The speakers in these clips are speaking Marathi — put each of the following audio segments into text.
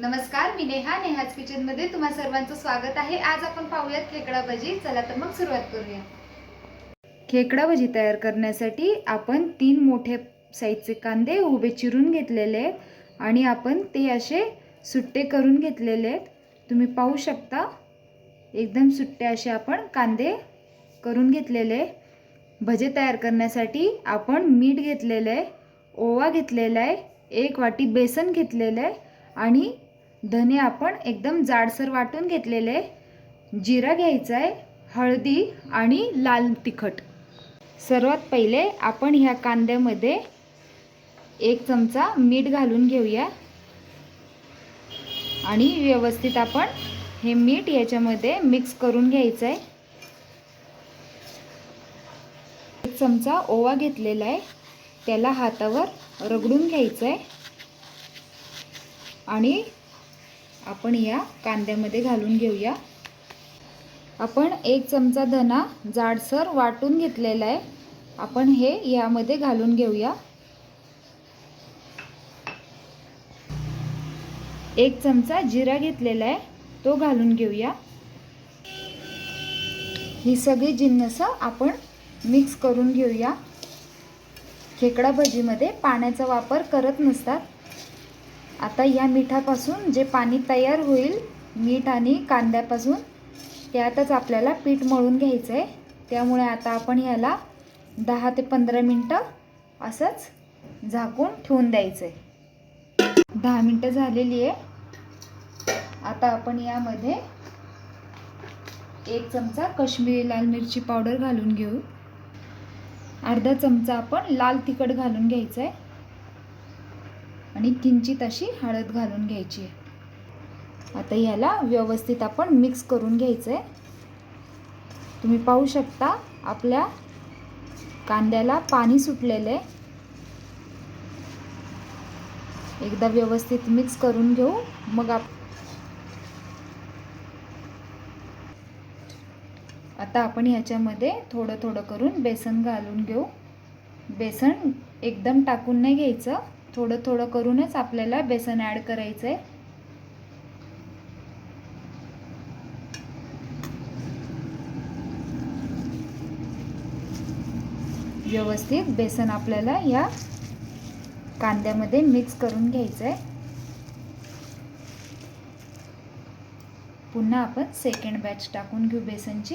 नमस्कार मी नेहा नेहाज किचनमध्ये तुम्हा सर्वांचं स्वागत आहे. आज आपण पाहूयात खेकडा भजी. चला तर मग सुरुवात करूया. खेकडा भजी तयार करण्यासाठी आपण तीन मोठे साईजचे कांदे उभे चिरून घेतलेले आहेत आणि आपण ते असे सुट्टे करून घेतलेले आहेत. तुम्ही पाहू शकता एकदम सुट्टे असे आपण कांदे करून घेतलेले भजे तयार करण्यासाठी आपण मीठ घेतलेलं आहे ओवा घेतलेला आहे एक वाटी बेसन घेतलेलं आहे आणि धने आपण एकदम जाडसर वाटून घेतलेले आहे. जिरा घ्यायचा आहे हळदी आणि लाल तिखट. सर्वात पहिले आपण ह्या कांद्यामध्ये एक चमचा मीठ घालून घेऊया. आणि व्यवस्थित आपण हे मीठ याच्यामध्ये मिक्स करून घ्यायचं आहे. एक चमचा ओवा घेतलेला आहे. त्याला हातावर रगडून घ्यायचं आहे. आणि आपण या कांद्यामध्ये घालून घेऊया. आपण एक चमचा धना जाडसर वाटून घेतलेला आहे. आपण हे यामध्ये घालून घेऊया. एक चमचा जिरा घेतलेला आहे तो घालून घेऊया. ही सगळी जिन्नस आपण मिक्स करून घेऊया. खेकडा भजीमध्ये पाण्याचा वापर करत नसतात. आता या मिठापासून जे पाणी तयार होईल मीठ आणि कांद्यापासून त्यातच आपल्याला पीठ मळून घ्यायचं आहे त्यामुळे आता आपण याला दहा ते पंधरा मिनटं असंच झाकून ठेवून द्यायचं आहे दहा मिनटं झालेली आहे. आता आपण यामध्ये एक चमचा कश्मीरी लाल मिरची पावडर घालून घेऊ. अर्धा चमचा आपण लाल तिखट घालून घ्यायचं आहे आणि किंचित अशी हळद घालून घ्यायची. आहे आता ह्याला व्यवस्थित आपण मिक्स करून घ्यायचं आहे तुम्ही पाहू शकता आपल्या कांद्याला पाणी सुटलेलं आहे. एकदा व्यवस्थित मिक्स करून घेऊ मग आप आता आपण ह्याच्यामध्ये थोडं थोडं करून बेसन घालून घेऊ. बेसन एकदम टाकून नाही घ्यायचं. थोडं थोडं करूनच आपल्याला बेसन ॲड करायचं आहे व्यवस्थित बेसन आपल्याला या कांद्यामध्ये मिक्स करून घ्यायचं आहे पुन्हा आपण सेकंड बॅच टाकून घेऊ बेसनची.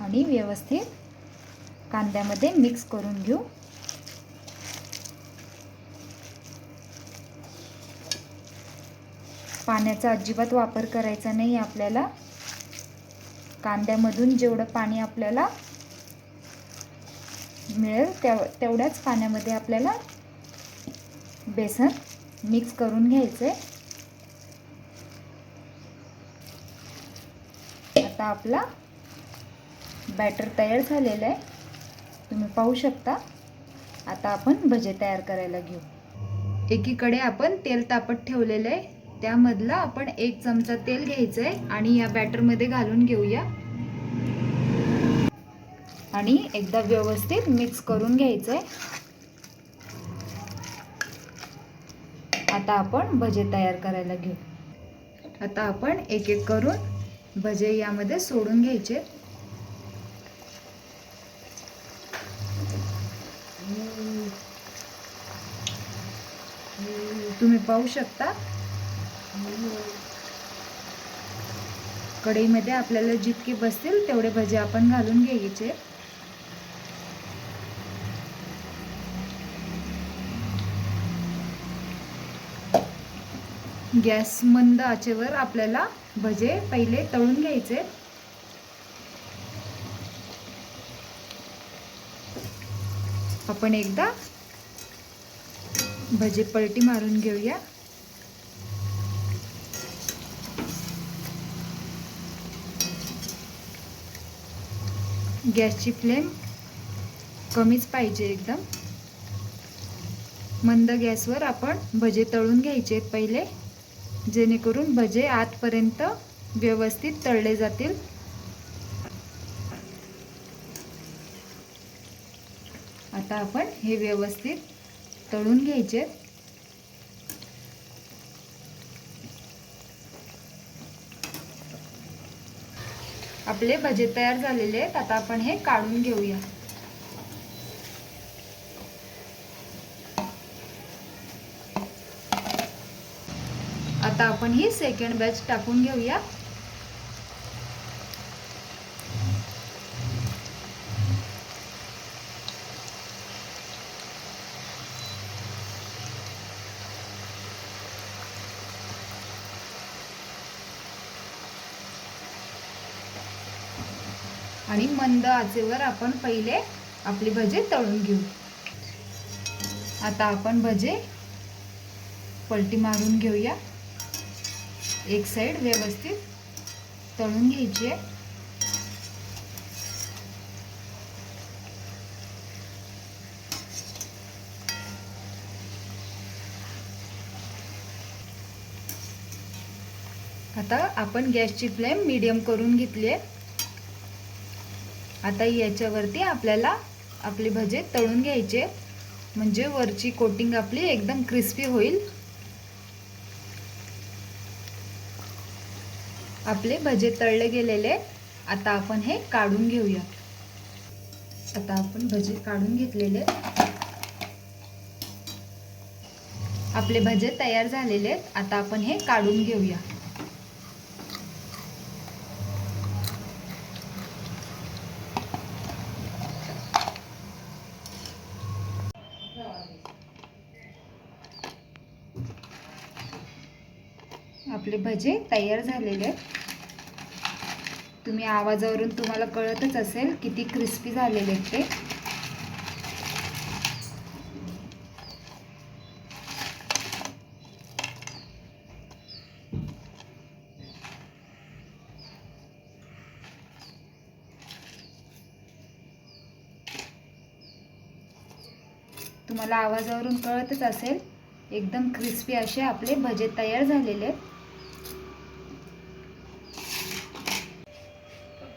आणि व्यवस्थित कांद्यामध्ये मिक्स करून घेऊ. पाण्याचा अजिबात वापर करायचा नाही आपल्याला. कांद्यामधून जेवढं पाणी आपल्याला मिळेल तेव तेवढ्याच पाण्यामध्ये आपल्याला बेसन मिक्स करून घ्यायचं आहे आता आपला बॅटर तयार झालेलं आहे. तुम्ही पाहू शकता. आता आपण भजे तयार करायला घेऊ. एकीकडे आपण तेल तापत ठेवलेलं आहे. त्यामधला आपण एक चमचा तेल घ्यायचं आहे आणि या बॅटरमध्ये घालून घेऊया. आणि एकदा व्यवस्थित मिक्स करून घ्यायचं आहे. आता आपण भजे तयार करायला घेऊ. आता आपण एक एक करून भजे यामध्ये सोडून घ्यायचे. तुम्ही पाहू शकता. कढईमध्ये आपल्याला जितके बसतील तेवढे भजे आपण घालून घ्यायचे. गॅस मंद आचेवर आपल्याला भजे पहिले तळून घ्यायचे. आपण एकदा भजे पलटी मारून घेऊया. गॅसची फ्लेम कमीच पाहिजे एकदम. मंद गॅसवर आपण भजे तळून घ्यायचे पहिले जेणेकरून भजे आतपर्यंत व्यवस्थित तळले जातील. आता आपण हे व्यवस्थित तळून घ्यायचे. आपले भजे तयार झालेले आहेत. आता आपण हे काढून घेऊया. आता आपण ही सेकंड बॅच टाकून घेऊया. आणि मंद आचेवर आपण पहिले आपली भजे तळून घेऊ. आता आपण भजे पलटी मारून घेऊया. एक साईड व्यवस्थित तळून घ्यायची आहे. आता आपण गॅसची फ्लेम मीडियम करून घेतली आहे. आता याच्यावरती आपल्याला आपले भजे तळून घ्यायचे. म्हणजे वरची कोटिंग आपली एकदम क्रिस्पी होईल. आपले भजे तळले गेलेले. आता आपण हे काढून घेऊया. आता आपण भजे काढून घेतलेले. आपले भजे तयार झालेले आहेत. आता आपण हे काढून घेऊया. आपले भजे तयार झालेले आहेत. तुम्ही आवाजावरून तुम्हाला कळतच असेल किती क्रिस्पी झालेले आहेत ते. तुम्हाला आवाजावरून कळतच असेल एकदम क्रिस्पी असे आपले भजे तयार झालेले आहेत.